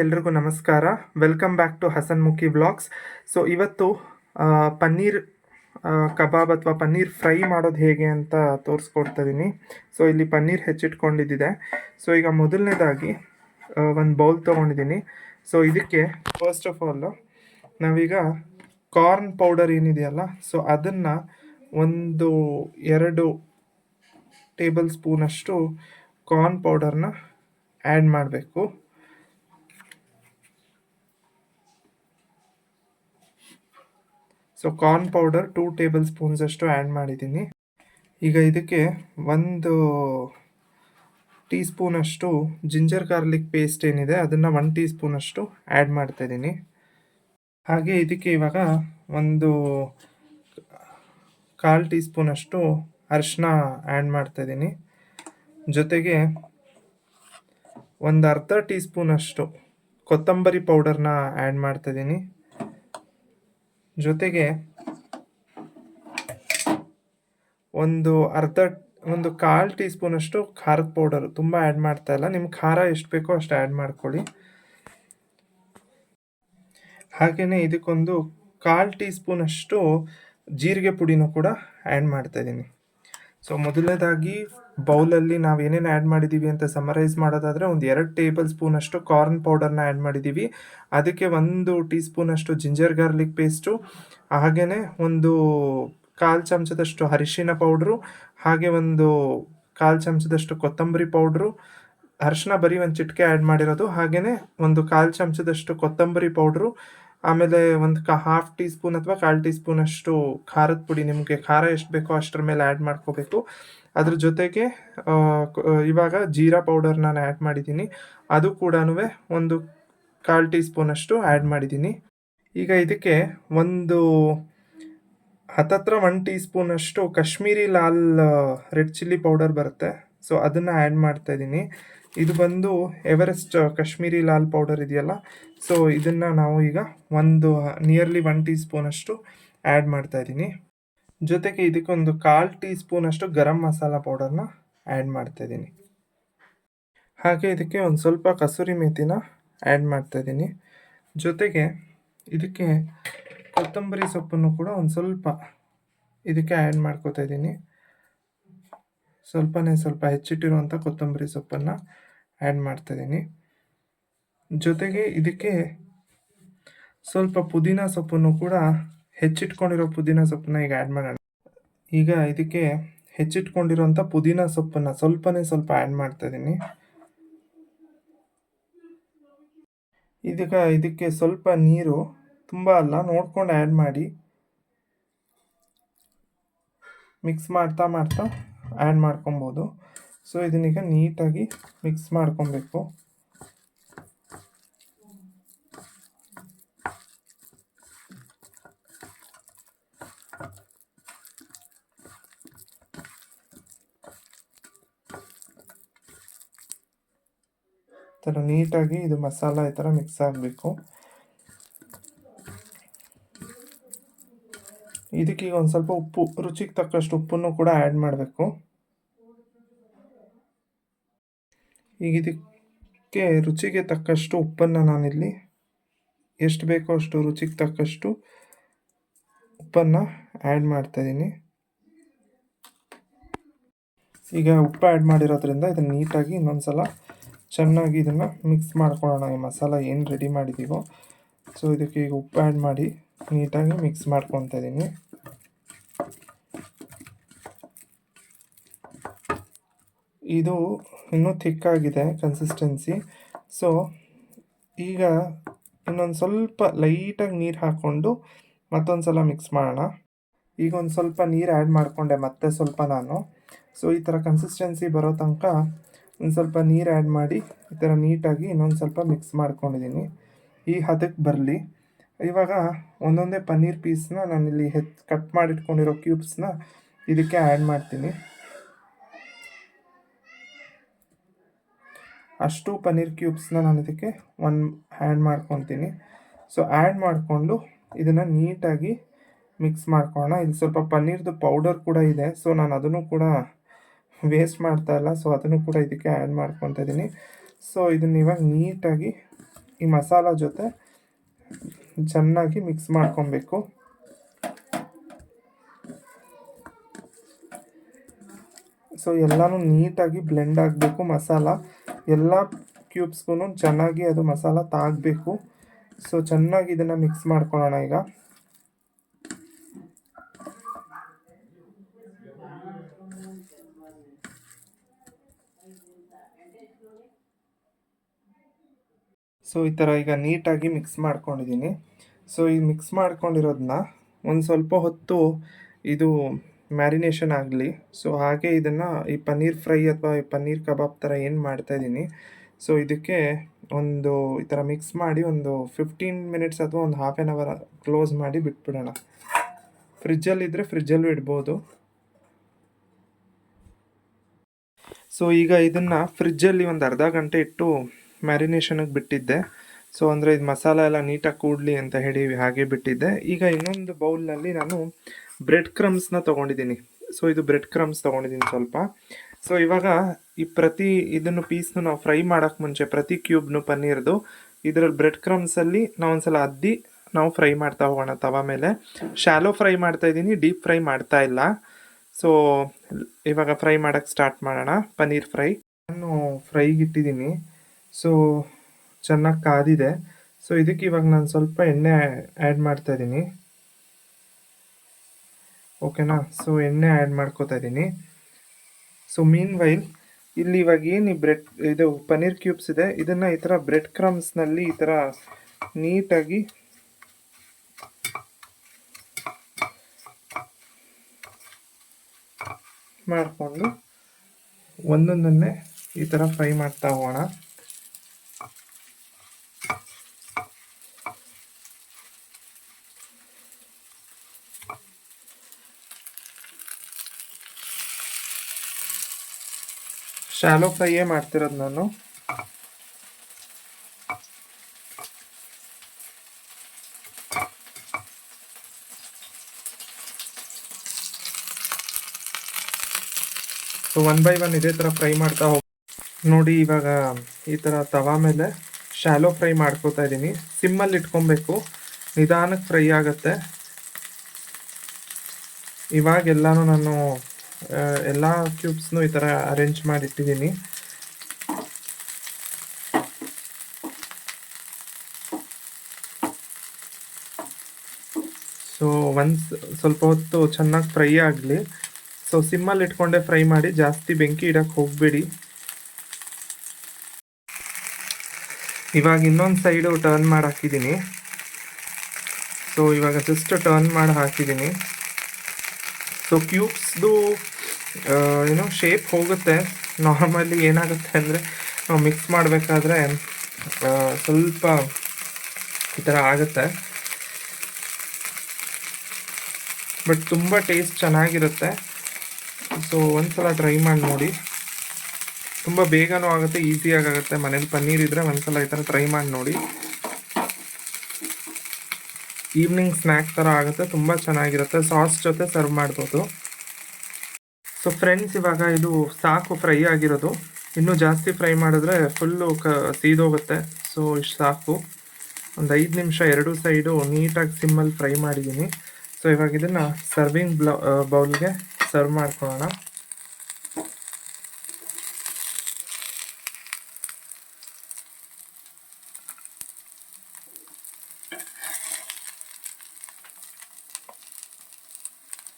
ಎಲ್ರಿಗೂ ನಮಸ್ಕಾರ. Welcome back to Hasanmukhi blogs so ಇವತ್ತು ಪನ್ನೀರ್ ಕಬಾಬ್ ಅಥವಾ ಪನ್ನೀರ್ ಫ್ರೈ ಮಾಡೋದು ಹೇಗೆ ಅಂತ ತೋರಿಸ್ಕೊಡ್ತಾ ಇದ್ದೀನಿ ಸೊ ಇಲ್ಲಿ ಪನ್ನೀರ್ ಹೆಚ್ಚಿಟ್ಕೊಂಡಿದ್ದಿದೆ. ಸೊ ಈಗ ಮೊದಲನೇದಾಗಿ ಒಂದು ಬೌಲ್ ತೊಗೊಂಡಿದ್ದೀನಿ ಸೊ ಇದಕ್ಕೆ ಫಸ್ಟ್ ಆಫ್ ಆಲ್ ನಾವೀಗ ಕಾರ್ನ್ ಪೌಡರ್ ಏನಿದೆಯಲ್ಲ ಸೊ ಅದನ್ನು ಒಂದು ಎರಡು ಟೇಬಲ್ ಸ್ಪೂನಷ್ಟು ಕಾರ್ನ್ ಪೌಡರ್ನ ಆ್ಯಡ್ ಮಾಡಬೇಕು. So corn powder two tablespoons ಅಷ್ಟು ಆ್ಯಡ್ ಮಾಡಿದ್ದೀನಿ. ಈಗ ಇದಕ್ಕೆ ಒಂದು ಟೀ ಸ್ಪೂನಷ್ಟು ಜಿಂಜರ್ ಗಾರ್ಲಿಕ್ ಪೇಸ್ಟ್ ಏನಿದೆ, ಅದನ್ನು ಒನ್ ಟೀ ಸ್ಪೂನಷ್ಟು ಆ್ಯಡ್ ಮಾಡ್ತಾ ಇದ್ದೀನಿ. ಹಾಗೆ ಇದಕ್ಕೆ ಇವಾಗ ಒಂದು ಕಾಲು ಟೀ ಸ್ಪೂನಷ್ಟು ಅರಿಶಿನ ಆ್ಯಡ್ ಮಾಡ್ತಾ ಇದ್ದೀನಿ. ಜೊತೆಗೆ ಒಂದು ಅರ್ಧ ಟೀ ಸ್ಪೂನಷ್ಟು ಕೊತ್ತಂಬರಿ ಪೌಡರ್ನ ಆ್ಯಡ್ ಮಾಡ್ತಾ ಇದ್ದೀನಿ. ಜೊತೆಗೆ ಒಂದು ಅರ್ಧ, ಒಂದು ಕಾಲು ಟೀ ಸ್ಪೂನಷ್ಟು ಖಾರದ ಪೌಡರ್ ತುಂಬ ಆ್ಯಡ್ ಮಾಡ್ತಾ ಇಲ್ಲ. ನಿಮ್ಗೆ ಖಾರ ಎಷ್ಟು ಬೇಕೋ ಅಷ್ಟು ಆ್ಯಡ್ ಮಾಡ್ಕೊಳ್ಳಿ. ಹಾಗೆಯೇ ಇದಕ್ಕೊಂದು ಕಾಲು ಟೀ ಸ್ಪೂನಷ್ಟು ಜೀರಿಗೆ ಪುಡಿನೂ ಕೂಡ ಆ್ಯಡ್ ಮಾಡ್ತಾ ಇದ್ದೀನಿ. ಸೊ ಮೊದಲನೇದಾಗಿ, ಬೌಲಲ್ಲಿ ನಾವು ಏನೇನು ಆ್ಯಡ್ ಮಾಡಿದ್ದೀವಿ ಅಂತ ಸಮರೈಸ್ ಮಾಡೋದಾದರೆ, ಒಂದು ಎರಡು ಟೇಬಲ್ ಸ್ಪೂನಷ್ಟು ಕಾರ್ನ್ ಪೌಡರ್ನ ಆ್ಯಡ್ ಮಾಡಿದ್ದೀವಿ ಅದಕ್ಕೆ ಒಂದು ಟೀ ಸ್ಪೂನಷ್ಟು ಜಿಂಜರ್ ಗಾರ್ಲಿಕ್ ಪೇಸ್ಟು ಹಾಗೆಯೇ ಒಂದು ಕಾಲು ಚಮಚದಷ್ಟು ಅರಿಶಿನ ಪೌಡ್ರು ಹಾಗೆ ಒಂದು ಕಾಲು ಚಮಚದಷ್ಟು ಕೊತ್ತಂಬರಿ ಪೌಡ್ರು ಅರಿಶಿನ ಬರೀ ಒಂದು ಚಿಟಿಕೆ ಆ್ಯಡ್ ಮಾಡಿರೋದು ಹಾಗೆಯೇ ಒಂದು ಕಾಲು ಚಮಚದಷ್ಟು ಕೊತ್ತಂಬರಿ ಪೌಡ್ರು ಆಮೇಲೆ ಒಂದು ಕ ಹಾಫ್ ಟೀ ಸ್ಪೂನ್ ಅಥವಾ ಕಾಲ್ ಟೀ ಸ್ಪೂನ್ ಅಷ್ಟು ಖಾರದ ಪುಡಿ ನಿಮಗೆ ಖಾರ ಎಷ್ಟು ಬೇಕೋ ಅಷ್ಟರ ಮೇಲೆ ಆ್ಯಡ್ ಮಾಡ್ಕೋಬೇಕು. ಅದ್ರ ಜೊತೆಗೆ ಇವಾಗ ಜೀರಾ ಪೌಡರ್ ನಾನು ಆ್ಯಡ್ ಮಾಡಿದ್ದೀನಿ. ಅದು ಕೂಡ ಒಂದು ಕಾಲ್ ಟೀ ಸ್ಪೂನಷ್ಟು ಆ್ಯಡ್ ಮಾಡಿದ್ದೀನಿ. ಈಗ ಇದಕ್ಕೆ ಒಂದು ಹತ್ತತ್ರ ಒನ್ ಟೀ ಸ್ಪೂನಷ್ಟು Kashmiri Lal red chilli powder ಬರುತ್ತೆ. ಸೊ ಅದನ್ನು ಆ್ಯಡ್ ಮಾಡ್ತಾ ಇದ್ದೀನಿ ಇದು ಬಂದು ಎವರೆಸ್ಟ್ ಕಾಶ್ಮೀರಿ ಲಾಲ್ ಪೌಡರ್ ಇದೆಯಲ್ಲ? ಸೊ ಇದನ್ನು ನಾವು ಈಗ ಒಂದು ನಿಯರ್ಲಿ ಒನ್ ಟೀ ಸ್ಪೂನಷ್ಟು ಆ್ಯಡ್ ಮಾಡ್ತಾ ಇದ್ದೀನಿ. ಜೊತೆಗೆ ಇದಕ್ಕೊಂದು ಕಾಲು ಟೀ ಸ್ಪೂನಷ್ಟು ಗರಂ ಮಸಾಲ ಪೌಡರ್ನ ಆ್ಯಡ್ ಮಾಡ್ತಾ ಇದ್ದೀನಿ. ಹಾಗೆ ಇದಕ್ಕೆ ಒಂದು ಸ್ವಲ್ಪ ಕಸೂರಿ ಮೇಥಿನ ಆ್ಯಡ್ ಮಾಡ್ತಾ ಇದ್ದೀನಿ. ಜೊತೆಗೆ ಇದಕ್ಕೆ ಕೊತ್ತಂಬರಿ ಸೊಪ್ಪನ್ನು ಕೂಡ ಒಂದು ಸ್ವಲ್ಪ ಇದಕ್ಕೆ ಆ್ಯಡ್ ಮಾಡ್ಕೋತಾ ಇದ್ದೀನಿ. ಸ್ವಲ್ಪನೇ ಸ್ವಲ್ಪ ಹೆಚ್ಚಿಟ್ಟಿರುವಂಥ ಕೊತ್ತಂಬರಿ ಸೊಪ್ಪನ್ನು ಆ್ಯಡ್ ಮಾಡ್ತಾಯಿದ್ದೀನಿ. ಜೊತೆಗೆ ಇದಕ್ಕೆ ಸ್ವಲ್ಪ ಪುದೀನ ಸೊಪ್ಪನ್ನು ಕೂಡ ಹೆಚ್ಚಿಟ್ಕೊಂಡಿರೋ ಪುದೀನ ಸೊಪ್ಪನ್ನ ಈಗ ಆ್ಯಡ್ ಮಾಡೋಣ. ಈಗ ಇದಕ್ಕೆ ಹೆಚ್ಚಿಟ್ಕೊಂಡಿರೋಂಥ ಪುದೀನ ಸೊಪ್ಪನ್ನು ಸ್ವಲ್ಪನೇ ಸ್ವಲ್ಪ ಆ್ಯಡ್ ಮಾಡ್ತಾಯಿದ್ದೀನಿ. ಇದೀಗ ಇದಕ್ಕೆ ಸ್ವಲ್ಪ ನೀರು ತುಂಬ ಅಲ್ಲ, ನೋಡ್ಕೊಂಡು ಆ್ಯಡ್ ಮಾಡಿ ಮಿಕ್ಸ್ ಮಾಡ್ತಾ ಮಾಡ್ತಾ ಆ್ಯಡ್ ಮಾಡ್ಕೊಬೋದು. ಸೊ ಇದನ್ನೀಗ ನೀಟಾಗಿ ಮಿಕ್ಸ್ ಮಾಡ್ಕೊಬೇಕು. ಥರ ನೀಟಾಗಿ ಇದು ಮಸಾಲ ಈ ಥರ ಮಿಕ್ಸ್ ಆಗಬೇಕು. ಇದಕ್ಕೀಗ ಒಂದು ಸ್ವಲ್ಪ ಉಪ್ಪು, ರುಚಿಗೆ ತಕ್ಕಷ್ಟು ಉಪ್ಪನ್ನು ಕೂಡ ಆ್ಯಡ್ ಮಾಡಬೇಕು. ಈಗ ಇದಕ್ಕೆ ರುಚಿಗೆ ತಕ್ಕಷ್ಟು ಉಪ್ಪನ್ನು ನಾನಿಲ್ಲಿ, ಎಷ್ಟು ಬೇಕೋ ಅಷ್ಟು ರುಚಿಗೆ ತಕ್ಕಷ್ಟು ಉಪ್ಪನ್ನು ಆ್ಯಡ್ ಮಾಡ್ತಾಯಿದ್ದೀನಿ ಈಗ ಉಪ್ಪು ಆ್ಯಡ್ ಮಾಡಿರೋದ್ರಿಂದ ಇದನ್ನು ನೀಟಾಗಿ ಇನ್ನೊಂದು ಸಲ ಚೆನ್ನಾಗಿ ಇದನ್ನು ಮಿಕ್ಸ್ ಮಾಡ್ಕೊಳ್ಳೋಣ. ಈ ಮಸಾಲ ಏನು ರೆಡಿ ಮಾಡಿದ್ದೀವೋ ಸೊ ಇದಕ್ಕೆ ಈಗ ಉಪ್ಪು ಆ್ಯಡ್ ಮಾಡಿ ನೀಟಾಗಿ ಮಿಕ್ಸ್ ಮಾಡ್ಕೊತಾ ಇದ್ದೀನಿ ಇದು ಇನ್ನೂ ಥಿಕ್ಕಾಗಿದೆ ಕನ್ಸಿಸ್ಟೆನ್ಸಿ ಸೊ ಈಗ ಇನ್ನೊಂದು ಸ್ವಲ್ಪ ಲೈಟಾಗಿ ನೀರು ಹಾಕ್ಕೊಂಡು ಮತ್ತೊಂದು ಸಲ ಮಿಕ್ಸ್ ಮಾಡೋಣ. ಈಗ ಒಂದು ಸ್ವಲ್ಪ ನೀರು ಆ್ಯಡ್ ಮಾಡಿಕೊಂಡೆ ಮತ್ತೆ ಸ್ವಲ್ಪ ನಾನು. ಸೊ ಈ ಥರ ಕನ್ಸಿಸ್ಟೆನ್ಸಿ ಬರೋ ತನಕ ಒಂದು ಸ್ವಲ್ಪ ನೀರು ಆ್ಯಡ್ ಮಾಡಿ ಈ ಥರ ನೀಟಾಗಿ ಇನ್ನೊಂದು ಸ್ವಲ್ಪ ಮಿಕ್ಸ್ ಮಾಡ್ಕೊಂಡಿದ್ದೀನಿ ಈ ಹದಕ್ಕೆ ಬರಲಿ. ಇವಾಗ ಒಂದೊಂದೇ ಪನ್ನೀರ್ ಪೀಸ್ನ ನಾನಿಲ್ಲಿ ಹೆಚ್ ಕಟ್ ಮಾಡಿಟ್ಕೊಂಡಿರೋ ಕ್ಯೂಬ್ಸ್ನ ಇದಕ್ಕೆ ಆ್ಯಡ್ ಮಾಡ್ತೀನಿ. ಅಷ್ಟು ಪನ್ನೀರ್ ಕ್ಯೂಬ್ಸ್ನ ನಾನು ಇದಕ್ಕೆ ಒನ್ ಆ್ಯಡ್ ಮಾಡ್ಕೊತೀನಿ. ಸೊ ಆ್ಯಡ್ ಮಾಡಿಕೊಂಡು ಇದನ್ನು ನೀಟಾಗಿ ಮಿಕ್ಸ್ ಮಾಡ್ಕೊಳ್ಳೋಣ. ಇಲ್ಲಿ ಸ್ವಲ್ಪ ಪನ್ನೀರ್ದು ಪೌಡರ್ ಕೂಡ ಇದೆ. ಸೊ, ನಾನು ಅದನ್ನು ಕೂಡ ವೇಸ್ಟ್ ಮಾಡ್ತಾ ಇಲ್ಲ. ಸೊ, ಅದನ್ನು ಕೂಡ ಇದಕ್ಕೆ ಆ್ಯಡ್ ಮಾಡ್ಕೊತಾ ಇದ್ದೀನಿ ಸೊ, ಇದನ್ನ ಇವಾಗ ನೀಟಾಗಿ ಈ ಮಸಾಲ ಜೊತೆ ಚೆನ್ನಾಗಿ ಮಿಕ್ಸ್ ಮಾಡ್ಕೊಬೇಕು. ಸೊ ಎಲ್ಲನೂ ನೀಟಾಗಿ ಬ್ಲೆಂಡ್ ಆಗಬೇಕು ಮಸಾಲ. ಎಲ್ಲ ಕ್ಯೂಬ್ಸ್ಗೂ ಚೆನ್ನಾಗಿ ಅದು ಮಸಾಲ ತಾಗಬೇಕು. ಸೊ ಚೆನ್ನಾಗಿ ಇದನ್ನು ಮಿಕ್ಸ್ ಮಾಡ್ಕೊಳ್ಳೋಣ ಈಗ. ಸೊ ಈ ಥರ ಈಗ ನೀಟಾಗಿ ಮಿಕ್ಸ್ ಮಾಡ್ಕೊಂಡಿದ್ದೀನಿ. ಸೊ ಈ ಮಿಕ್ಸ್ ಮಾಡ್ಕೊಂಡಿರೋದನ್ನ ಒಂದು ಸ್ವಲ್ಪ ಹೊತ್ತು ಇದು ಮ್ಯಾರಿನೇಷನ್ ಆಗಲಿ. ಸೊ ಹಾಗೆ ಇದನ್ನು ಈ ಪನ್ನೀರ್ ಫ್ರೈ ಅಥವಾ ಈ ಪನ್ನೀರ್ ಕಬಾಬ್ ಥರ ಏನು ಮಾಡ್ತಾಯಿದ್ದೀನಿ ಸೊ ಇದಕ್ಕೆ ಒಂದು ಈ ಥರ ಮಿಕ್ಸ್ ಮಾಡಿ ಒಂದು ಫಿಫ್ಟೀನ್ ಮಿನಿಟ್ಸ್ ಅಥವಾ ಒಂದು ಹಾಫ್ ಆ್ಯನ್ ಅವರ್ ಕ್ಲೋಸ್ ಮಾಡಿ ಬಿಟ್ಬಿಡೋಣ. ಫ್ರಿಜ್ಜಲ್ಲಿದ್ದರೆ ಫ್ರಿಜ್ಜಲ್ಲೂ ಇಡ್ಬೋದು. ಸೊ ಈಗ ಇದನ್ನು ಫ್ರಿಜ್ಜಲ್ಲಿ ಒಂದು ಅರ್ಧ ಗಂಟೆ ಇಟ್ಟು ಮ್ಯಾರಿನೇಷನಿಗೆ ಬಿಟ್ಟಿದ್ದೆ. ಸೊ ಅಂದರೆ ಇದು ಮಸಾಲ ಎಲ್ಲ ನೀಟಾಗಿ ಕೂಡಲಿ ಅಂತ ಹೇಳಿ ಹಾಗೆ ಬಿಟ್ಟಿದ್ದೆ. ಈಗ ಇನ್ನೊಂದು ಬೌಲ್ನಲ್ಲಿ ನಾನು ಬ್ರೆಡ್ ಕ್ರಮ್ಸ್ನ ತೊಗೊಂಡಿದ್ದೀನಿ. ಸೊ ಇದು ಬ್ರೆಡ್ ಕ್ರಮ್ಸ್ ತೊಗೊಂಡಿದ್ದೀನಿ ಸ್ವಲ್ಪ. ಸೊ ಇವಾಗ ಈ ಪ್ರತಿ ಇದನ್ನು ಪೀಸ್ನು ನಾವು ಫ್ರೈ ಮಾಡೋಕ್ಕೆ ಮುಂಚೆ ಪ್ರತಿ ಕ್ಯೂಬ್ನು ಪನ್ನೀರ್ದು ಇದರಲ್ಲಿ ಬ್ರೆಡ್ ಕ್ರಮ್ಸಲ್ಲಿ ನಾವು ಒಂದ್ಸಲ ಅದ್ದಿ ನಾವು ಫ್ರೈ ಮಾಡ್ತಾ ಹೋಗೋಣ ತವ ಮೇಲೆ. ಶಾಲೋ ಫ್ರೈ ಮಾಡ್ತಾ ಇದ್ದೀನಿ, ಡೀಪ್ ಫ್ರೈ ಮಾಡ್ತಾ ಇಲ್ಲ. ಸೊ ಇವಾಗ ಫ್ರೈ ಮಾಡೋಕ್ಕೆ ಸ್ಟಾರ್ಟ್ ಮಾಡೋಣ, ಪನ್ನೀರ್ ಫ್ರೈ. ನಾನು ಫ್ರೈಗೆ ಇಟ್ಟಿದ್ದೀನಿ. ಸೊ ಚೆನ್ನಾಗಿ ಕಾದಿದೆ. ಸೊ ಇದಕ್ಕೆ ಇವಾಗ ನಾನು ಸ್ವಲ್ಪ ಎಣ್ಣೆ ಆ್ಯಡ್ ಮಾಡ್ತಾ ಇದ್ದೀನಿ ಓಕೆನಾ ಸೊ ಎಣ್ಣೆ ಆ್ಯಡ್ ಮಾಡ್ಕೋತಾ ಇದ್ದೀನಿ ಸೊ ಮೀನ್ ವೈಲ್ ಇಲ್ಲಿ ಇವಾಗ ಏನು ಈ ಬ್ರೆಡ್ ಇದು ಪನ್ನೀರ್ ಕ್ಯೂಬ್ಸ್ ಇದೆ. ಇದನ್ನು ಈ ಥರ ಬ್ರೆಡ್ ಕ್ರಮ್ಸ್ನಲ್ಲಿ ಈ ಥರ ನೀಟಾಗಿ ಮಾಡಿಕೊಂಡು ಒಂದೊಂದನ್ನೇ ಈ ಥರ ಫ್ರೈ ಮಾಡ್ತಾ ಹೋಗೋಣ. ಶಾಲೋ ಫ್ರೈಯೇ ಮಾಡ್ತಿರೋದು ನಾನು? ಸೊ ಒನ್ ಬೈ ಒನ್ ಇದೇ ಥರ ಫ್ರೈ ಮಾಡ್ತಾ ಹೋಗಿ ನೋಡಿ ಇವಾಗ ಈ ಥರ ತವಾ ಮೇಲೆ ಶಾಲೋ ಫ್ರೈ ಮಾಡ್ಕೋತಾ ಇದ್ದೀನಿ ಸಿಮ್ಮಲ್ಲಿ ಇಟ್ಕೊಬೇಕು. ನಿಧಾನಕ್ಕೆ ಫ್ರೈ ಆಗುತ್ತೆ. ಇವಾಗ ಎಲ್ಲನೂ ನಾನು ಎಲ್ಲ ಕ್ಯೂಬ್ಸ್ನು ಈ ಥರ ಅರೇಂಜ್ ಮಾಡಿ ಇಟ್ಟಿದ್ದೀನಿ ಸೊ ಒಂದು ಸ್ವಲ್ಪ ಹೊತ್ತು ಚೆನ್ನಾಗಿ ಫ್ರೈ ಆಗಲಿ. ಸೊ ಸಿಮ್ಮಲ್ಲಿ ಇಟ್ಕೊಂಡೆ ಫ್ರೈ ಮಾಡಿ, ಜಾಸ್ತಿ ಬೆಂಕಿ ಇಡಕ್ಕೆ ಹೋಗಬೇಡಿ. ಇವಾಗ ಇನ್ನೊಂದು ಸೈಡು ಟರ್ನ್ ಮಾಡಿ ಹಾಕಿದ್ದೀನಿ ಸೊ ಇವಾಗ ಜಸ್ಟ್ ಟರ್ನ್ ಮಾಡಿ ಹಾಕಿದ್ದೀನಿ. ಸೊ ಕ್ಯೂಬ್ಸ್ದು ಏನೋ ಶೇಪ್ ಹೋಗುತ್ತೆ. ನಾರ್ಮಲಿ ಏನಾಗುತ್ತೆ ಅಂದರೆ ನಾವು ಮಿಕ್ಸ್ ಮಾಡಬೇಕಾದ್ರೆ ಸ್ವಲ್ಪ ಈ ಥರ ಆಗುತ್ತೆ. ಬಟ್ ತುಂಬ ಟೇಸ್ಟ್ ಚೆನ್ನಾಗಿರುತ್ತೆ. ಸೊ ಒಂದ್ಸಲ ಟ್ರೈ ಮಾಡಿ ನೋಡಿ. ತುಂಬ ಬೇಗನೂ ಆಗುತ್ತೆ ಈಸಿಯಾಗಿ ಆಗುತ್ತೆ. ಮನೇಲಿ ಪನ್ನೀರ್ ಇದ್ದರೆ ಒಂದ್ಸಲ ಈ ಥರ ಟ್ರೈ ಮಾಡಿ ನೋಡಿ. ಈವ್ನಿಂಗ್ ಸ್ನ್ಯಾಕ್ ಥರ ಆಗುತ್ತೆ, ತುಂಬ ಚೆನ್ನಾಗಿರುತ್ತೆ. ಸಾಸ್ ಜೊತೆ ಸರ್ವ್ ಮಾಡ್ಬೋದು. ಸೊ ಫ್ರೆಂಡ್ಸ್ ಇವಾಗ ಇದು ಸಾಕು ಫ್ರೈ ಆಗಿರೋದು. ಇನ್ನೂ ಜಾಸ್ತಿ ಫ್ರೈ ಮಾಡಿದ್ರೆ ಫುಲ್ಲು ಕ ಸೀದೋಗುತ್ತೆ. ಸೊ ಇಷ್ಟು ಸಾಕು. ಒಂದು ಐದು ನಿಮಿಷ, ಎರಡು ಸೈಡು ನೀಟಾಗಿ ಸಿಮ್ಮಲ್ಲಿ ಫ್ರೈ ಮಾಡಿದ್ದೀನಿ. ಸೊ ಇವಾಗ ಇದನ್ನು ಸರ್ವಿಂಗ್ ಬ್ಲೌ ಬೌಲ್ಗೆ ಸರ್ವ್ ಮಾಡ್ಕೊಳ್ಳೋಣ.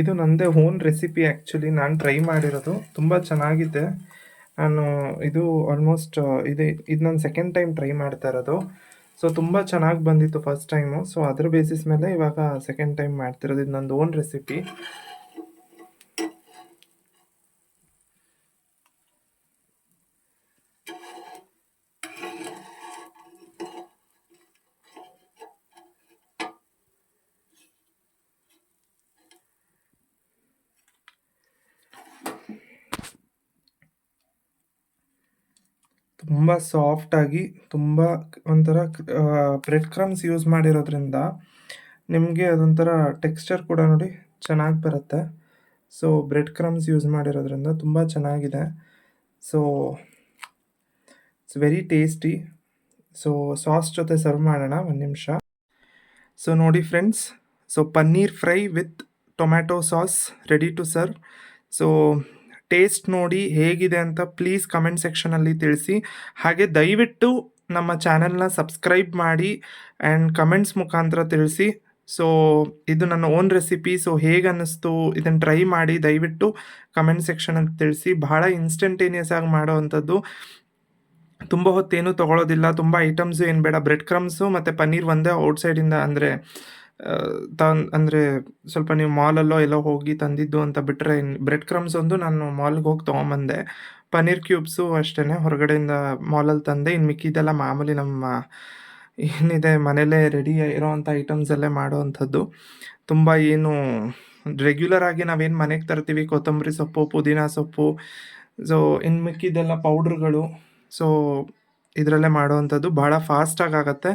ಇದು ನನ್ನದೇ ಓನ್ ರೆಸಿಪಿ ಆ್ಯಕ್ಚುಲಿ ನಾನು ಟ್ರೈ ಮಾಡಿರೋದು ತುಂಬ ಚೆನ್ನಾಗಿದೆ. ನಾನು ಇದು ಆಲ್ಮೋಸ್ಟ್ ಇದು ಇದು ನಾನು ಸೆಕೆಂಡ್ ಟೈಮ್ ಟ್ರೈ ಮಾಡ್ತಾ ಇರೋದು. ಸೊ ತುಂಬ ಚೆನ್ನಾಗಿ ಬಂದಿತ್ತು ಫಸ್ಟ್ ಟೈಮು ಸೊ ಅದ್ರ ಬೇಸಿಸ್ ಮೇಲೆ ಇವಾಗ ಸೆಕೆಂಡ್ ಟೈಮ್ ಮಾಡ್ತಿರೋದು. ಇದು ನಂದು ಓನ್ ರೆಸಿಪಿ ತುಂಬ ಸಾಫ್ಟಾಗಿ ತುಂಬ ಒಂಥರ ಬ್ರೆಡ್ ಕ್ರಮ್ಸ್ ಯೂಸ್ ಮಾಡಿರೋದ್ರಿಂದ ನಿಮಗೆ ಅದೊಂಥರ ಟೆಕ್ಸ್ಚರ್ ಕೂಡ ನೋಡಿ ಚೆನ್ನಾಗಿ ಬರುತ್ತೆ. ಸೊ ಬ್ರೆಡ್ ಕ್ರಮ್ಸ್ ಯೂಸ್ ಮಾಡಿರೋದ್ರಿಂದ ತುಂಬ ಚೆನ್ನಾಗಿದೆ. So it's very tasty so sauce ಜೊತೆ ಸರ್ವ್ ಮಾಡೋಣ ಒಂದು ನಿಮಿಷ. ಸೊ ನೋಡಿ friends so paneer fry with tomato sauce ready to serve so taste ನೋಡಿ ಹೇಗಿದೆ ಅಂತ ಪ್ಲೀಸ್ ಕಮೆಂಟ್ ಸೆಕ್ಷನಲ್ಲಿ ತಿಳಿಸಿ. ಹಾಗೆ ದಯವಿಟ್ಟು ನಮ್ಮ ಚಾನೆಲ್ನ ಸಬ್ಸ್ಕ್ರೈಬ್ ಮಾಡಿ ಆ್ಯಂಡ್ ಕಮೆಂಟ್ಸ್ ಮುಖಾಂತರ ತಿಳಿಸಿ. ಸೊ ಇದು ನನ್ನ ಓನ್ ರೆಸಿಪಿ ಸೊ ಹೇಗೆ ಅನ್ನಿಸ್ತು ಇದನ್ನು ಟ್ರೈ ಮಾಡಿ ದಯವಿಟ್ಟು ಕಮೆಂಟ್ ಸೆಕ್ಷನಲ್ಲಿ ತಿಳಿಸಿ. ಬಹಳ ಇನ್ಸ್ಟಂಟೇನಿಯಸ್ ಆಗಿ ಮಾಡೋ ಅಂಥದ್ದು. ತುಂಬ ಹೊತ್ತೇನೂ ತೊಗೊಳೋದಿಲ್ಲ, ತುಂಬ ಐಟಮ್ಸು ಏನು ಬೇಡ ಬ್ರೆಡ್ ಕ್ರಮ್ಸು ಮತ್ತು ಪನ್ನೀರ್ ಒಂದೇ ಔಟ್ಸೈಡಿಂದ ಅಂದರೆ ತನ್ ಅಂದರೆ ಸ್ವಲ್ಪ ನೀವು ಮಾಲಲ್ಲೋ ಎಲ್ಲೋ ಹೋಗಿ ತಂದಿದ್ದು ಅಂತ ಬಿಟ್ಟರೆ ಬ್ರೆಡ್ ಕ್ರಮ್ಸ್ ಒಂದು ನಾನು ಮಾಲ್ಗೆ ಹೋಗಿ ತೊಗೊಂಬಂದೆ. ಪನ್ನೀರ್ ಕ್ಯೂಬ್ಸು ಅಷ್ಟೇ ಹೊರಗಡೆಯಿಂದ ಮಾಲಲ್ಲಿ ತಂದೆ. ಇನ್ನು ಮಿಕ್ಕಿದೆಲ್ಲ ಮಾಮೂಲಿ ನಮ್ಮ ಏನಿದೆ ಮನೇಲೇ ರೆಡಿ ಇರೋವಂಥ ಐಟಮ್ಸಲ್ಲೇ ಮಾಡೋವಂಥದ್ದು ತುಂಬ ಏನು ರೆಗ್ಯುಲರ್ ಆಗಿ ನಾವೇನು ಮನೆಗೆ ತರ್ತೀವಿ? ಕೊತ್ತಂಬರಿ ಸೊಪ್ಪು, ಪುದೀನ ಸೊಪ್ಪು ಸೊ ಇನ್ನು ಮಿಕ್ಕಿದೆಲ್ಲ ಪೌಡ್ರುಗಳು ಸೊ ಇದರಲ್ಲೇ ಮಾಡುವಂಥದ್ದು ಭಾಳ ಫಾಸ್ಟಾಗಿ ಆಗುತ್ತೆ.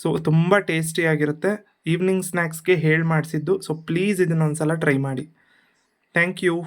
ಸೊ ತುಂಬ ಟೇಸ್ಟಿಯಾಗಿರುತ್ತೆ ಈವ್ನಿಂಗ್ ಸ್ನ್ಯಾಕ್ಸ್ಗೆ ಹೇಳಿ ಮಾಡಿಸಿದ್ದು. ಸೊ ಪ್ಲೀಸ್ ಇದನ್ನೊಂದು ಸಲ ಟ್ರೈ ಮಾಡಿ. Thank you